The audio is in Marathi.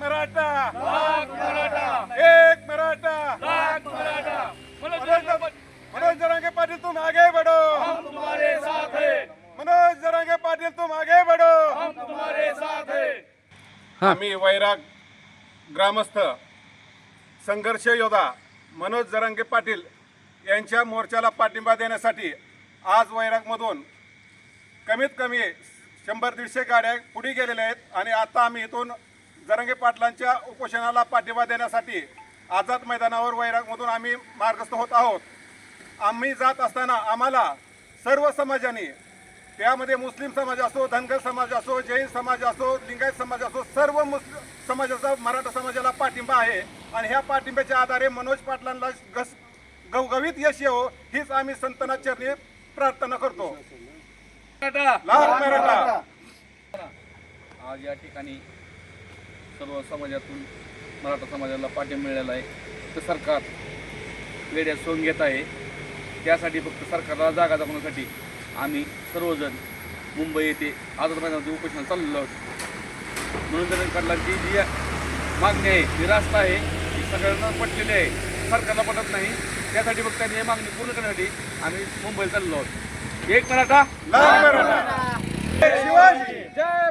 मराठा। मराठा। एक मराठा। मनोज जरांगे पाटील। तुम आगे बढ़ो। तुम्हारे साथ है। मनोज जरांगे पाटील तुम आगे बढ़ो। तुम्हारे साथ है। आम्ही वैराग ग्रामस्थ संघर्ष योद्धा मनोज जरंगे पाटील यांच्या मोर्चाला पाठिंबा देण्यासाठी आज वैरागमधून कमीत कमी शंभर दीडशे गाड्या पुढे गेलेल्या आहेत आणि आता आम्ही इथून जरंगे पाटलांच्या उपोषणाला पाठिंबा देण्यासाठी आझाद मैदानावर वैरागमधून आम्ही मार्गस्थ होत आहोत. आम्ही जात असताना आम्हाला सर्व समाजाने त्यामध्ये मुस्लिम समाज असो धनगर समाज असो जैन समाज असो लिंगायत समाज असो सर्व मुस्लिम समाजाचा मराठा समाजाला पाठिंबा आहे. आणि ह्या पाठिंब्याच्या आधारे मनोज पाटलांना घस गवगवीत यश येवो हीच आम्ही संतनाथ चरणी प्रार्थना करतो. मराठा! आज या ठिकाणी सर्व समाजातून मराठा समाजाला पाठिंबा मिळालेला आहे. तर सरकार वेड्या सोंग घेत आहे. त्यासाठी फक्त सरकारला जागा दाखवण्यासाठी आम्ही सर्वजण मुंबई येथे आझाद मैदानामध्ये उपोषण चाललेलो आहोत. म्हणून जर कडलांची जी मागणी आहे ही रास्त आहे ही सगळ्यांना पटलेली आहे. सरकारला पटत नाही. त्यासाठी फक्त त्यांनी ही मागणी पूर्ण करण्यासाठी आम्ही मुंबईला चाललो आहोत. एक मराठा लाल मराठा जय शिवाजी जय